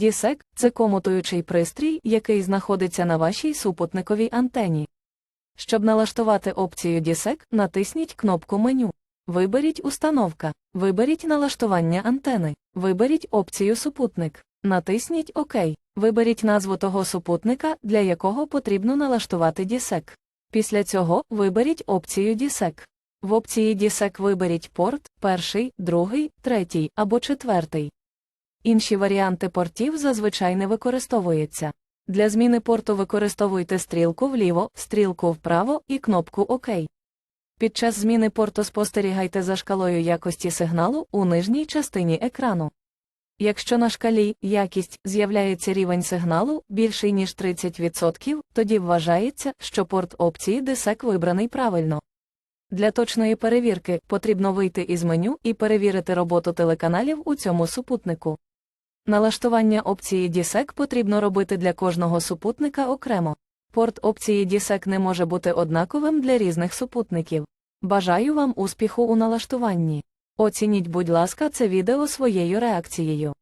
DSEC – це комутуючий пристрій, який знаходиться на вашій супутниковій антені. Щоб налаштувати опцію DSEC, натисніть кнопку меню. Виберіть Установка. Виберіть налаштування антени. Виберіть опцію Супутник. Натисніть ОК. Виберіть назву того супутника, для якого потрібно налаштувати DSEC. Після цього виберіть опцію DSEC. В опції DSEC виберіть порт, перший, другий, третій або четвертий. Інші варіанти портів зазвичай не використовуються. Для зміни порту використовуйте стрілку вліво, стрілку вправо і кнопку ОК. Під час зміни порту спостерігайте за шкалою якості сигналу у нижній частині екрану. Якщо на шкалі якість з'являється рівень сигналу більший ніж 30%, тоді вважається, що порт опції DSEC вибраний правильно. Для точної перевірки потрібно вийти із меню і перевірити роботу телеканалів у цьому супутнику. Налаштування опції DSEC потрібно робити для кожного супутника окремо. Порт опції DSEC не може бути однаковим для різних супутників. Бажаю вам успіху у налаштуванні. Оцініть, будь ласка, це відео своєю реакцією.